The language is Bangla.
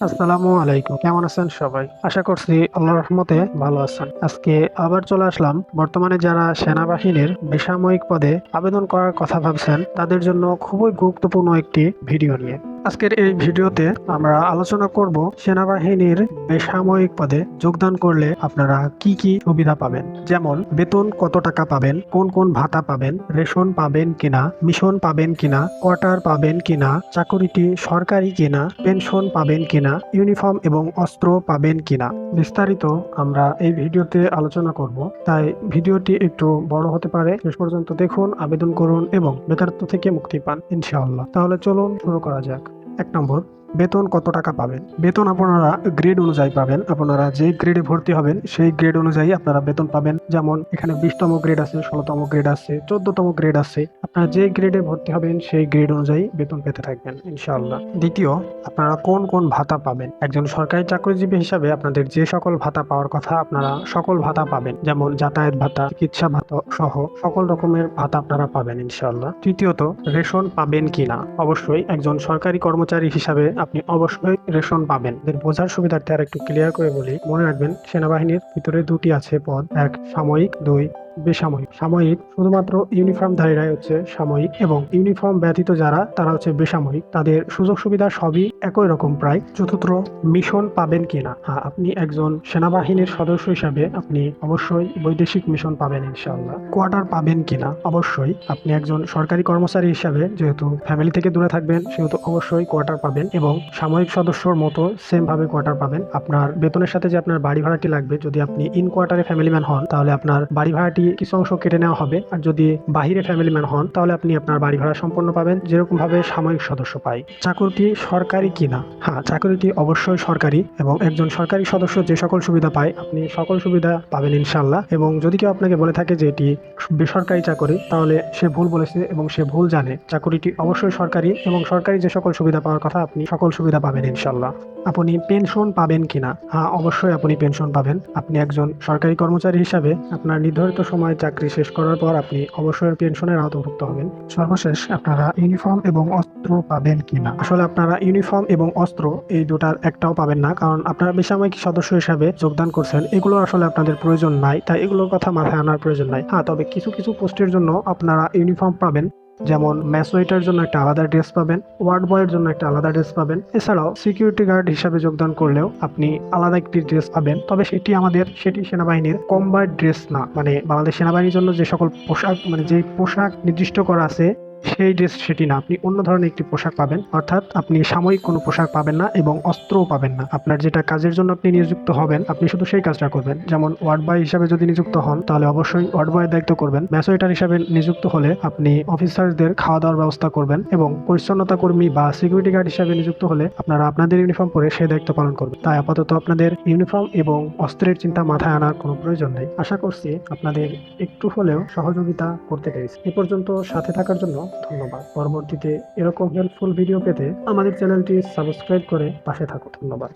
আসসালামু আলাইকুম। কেমন আছেন সবাই? আশা করছি আল্লাহর রহমতে ভালো আছেন। আজকে আবার চলে আসলাম। বর্তমানে যারা সেনাবাহিনীর বেসামরিক পদে আবেদন করার কথা ভাবছেন, তাদের জন্য খুবই গুরুত্বপূর্ণ একটি ভিডিও নিয়ে। আজকের এই ভিডিওতে আমরা আলোচনা করব সেনাবাহিনীর বেসামরিক পদে যোগদান করলে আপনারা কি কি সুবিধা পাবেন? যেমন, বেতন কত টাকা পাবেন? কোন কোন ভাতা পাবেন? রেশন পাবেন কিনা? মিশন পাবেন কিনা? কোয়ার্টার পাবেন কিনা? চাকরিটি সরকারি কিনা? পেনশন পাবেন কিনা? ইউনিফর্ম এবং অস্ত্র পাবেন কিনা? বিস্তারিত আমরা এই ভিডিওতে আলোচনা করব। তাই ভিডিওটি একটু বড় হতে পারে। শেষ পর্যন্ত দেখুন, আবেদন করুন এবং বেকারত্ব থেকে মুক্তি পান, ইনশাআল্লাহ। তাহলে চলুন শুরু করা যাক। এক নম্বর, বেতন কত টাকা পাবেন? বেতন আপনারা গ্রেড অনুযায়ী পাবেন। আপনারা যে গ্রেডে ভর্তি হবেন, সেই গ্রেড অনুযায়ী আপনারা বেতন পাবেন। যেমন, এখানে বিশতম গ্রেড আছে, ষোলোতম গ্রেড আছে, চোদ্দতম গ্রেড আছে। আপনারা যে গ্রেডে ভর্তি হবেন, সেই গ্রেড অনুযায়ী বেতন পেতে থাকবেন, ইনশাআল্লাহ। দ্বিতীয়, আপনারা কোন কোন ভাতা পাবেন? একজন সরকারি চাকরিজীবী হিসাবে আপনাদের যে সকল ভাতা পাওয়ার কথা আপনারা সকল ভাতা পাবেন, যেমন যাতায়াত ভাতা, চিকিৎসা ভাতা সহ সকল রকমের ভাতা আপনারা পাবেন, ইনশাআল্লাহ। তৃতীয়ত, রেশন পাবেন কিনা? অবশ্যই একজন সরকারি কর্মচারী হিসাবে আপনি অবশ্যই রেশন পাবেন। এদের বোঝার সুবিধার্থে আর একটু ক্লিয়ার করে বলি, মনে রাখবেন, সেনাবাহিনীর ভিতরে দুটি আছে পদ, এক সাময়িক, দুই বেসামরিক সাময়িক শুধুমাত্র ইউনিফর্মধারীরাই হচ্ছে সাময়িক এবং ইউনিফর্ম ব্যতীত যারা, তারা হচ্ছে বেসামরিক তাদের সুযোগ সুবিধা সবই একই রকম প্রায়। চতুর্থ, মিশন পাবেন কিনা? হ্যাঁ আপনি একজন সেনাবাহিনীর সদস্য হিসাবে আপনি অবশ্যই বৈদেশিক মিশন পাবেন ইনশাল্লাহ কোয়ার্টার পাবেন কিনা? অবশ্যই। আপনি একজন সরকারি কর্মচারী হিসাবে যেহেতু ফ্যামিলি থেকে দূরে থাকবেন, সেহেতু অবশ্যই কোয়ার্টার পাবেন এবং সাময়িক সদস্যর মতো সেম ভাবে কোয়ার্টার পাবেন। আপনার বেতনের সাথে যে আপনার বাড়ি ভাড়াটি লাগবে, যদি আপনি ইন কোয়ার্টারে ফ্যামিলি ম্যান হন, তাহলে আপনার বাড়ি ভাড়াটি কিছু অংশ কেটে নেওয়া হবে। আর যদি বাহিরে ফ্যামিলি ম্যান হন, তাহলে আপনি আপনার বাড়ি ভাড়া সম্পূর্ণ পাবেন, যেরকম ভাবে সাময়িক সদস্য পায় চাকরিটি সরকারি কিনা? হ্যাঁ চাকরিটি অবশ্যই সরকারি এবং একজন সরকারি সদস্য যে সকল সুবিধা পায়, আপনি সকল সুবিধা পাবেন ইনশাল্লাহ এবং যদি কেউ আপনাকে বলে থাকে যে এটি বেসরকারি চাকরি, তাহলে সে ভুল বলেছে এবং সে ভুল জানে। চাকরিটি অবশ্যই সরকারি এবং সরকারি যে সকল সুবিধা পাওয়ার কথা আপনি সকল সুবিধা পাবেন ইনশাল্লাহ আপনি পেনশন পাবেন কিনা? হ্যাঁ অবশ্যই আপনি পেনশন পাবেন। আপনি একজন সরকারি কর্মচারী হিসাবে আপনার নির্ধারিত সময় চাকরি শেষ করার পর আপনি অবশ্যই পেনশনের আওতাভুক্ত হবেন। সর্বশেষ, আপনারা ইউনিফর্ম এবং অস্ত্র পাবেন কিনা? আসলে আপনারা ইউনিফর্ম এবং অস্ত্র এই দুটার একটাও পাবেন না, কারণ আপনারা বেসামরিক সদস্য হিসাবে যোগদান করছেন। এগুলো আসলে আপনাদের প্রয়োজন নাই, তাই এগুলোর কথা মাথায় আনার প্রয়োজন নাই। হ্যাঁ তবে কিছু কিছু পোস্টের জন্য আপনারা ইউনিফর্ম পাবেন। যেমন ম্যাসওয়েটার জন্য একটা আলাদা ড্রেস পাবেন ওয়ার্ড বয়ের জন্য একটা আলাদা ড্রেস পাবেন। এছাড়াও সিকিউরিটি গার্ড হিসাবে যোগদান করলেও আপনি আলাদা একটি ড্রেস পাবেন। তবে সেটি আমাদের, সেটি সেনাবাহিনীর কম্বার ড্রেস না। মানে বাংলাদেশ সেনাবাহিনীর জন্য যে সকল পোশাক মানে যে পোশাক নির্দিষ্ট করা আছে সেই ড্রেস সেটি না। আপনি অন্য ধরনের একটি পোশাক পাবেন, অর্থাৎ আপনি সাময়িক কোনো পোশাক পাবেন না এবং অস্ত্রও পাবেন না। আপনার যেটা কাজের জন্য আপনি নিযুক্ত হবেন, আপনি শুধু সেই কাজটা করবেন। যেমন ওয়ার্ড বয় হিসাবে যদি নিযুক্ত হন, তাহলে অবশ্যই ওয়ার্ড বয়ের দায়িত্ব করবেন। ম্যাসোয়েটার হিসাবে নিযুক্ত হলে আপনি অফিসারদের খাওয়া দাওয়ার ব্যবস্থা করবেন এবং পরিচ্ছন্নতা কর্মী বা সিকিউরিটি গার্ড হিসাবে নিযুক্ত হলে আপনারা আপনাদের ইউনিফর্ম পরে সেই দায়িত্ব পালন করবেন। তাই আপাতত আপনাদের ইউনিফর্ম এবং অস্ত্রের চিন্তা মাথায় আনার কোনো প্রয়োজন নেই। আশা করছি আপনাদের একটু হলেও সহযোগিতা করতে পেরেছি। এ পর্যন্ত সাথে থাকার জন্য ধন্যবাদ। পরবর্তীতে এরকম হেল্পফুল ভিডিও পেতে আমাদের চ্যানেলটি সাবস্ক্রাইব করে পাশে থাকুন। ধন্যবাদ।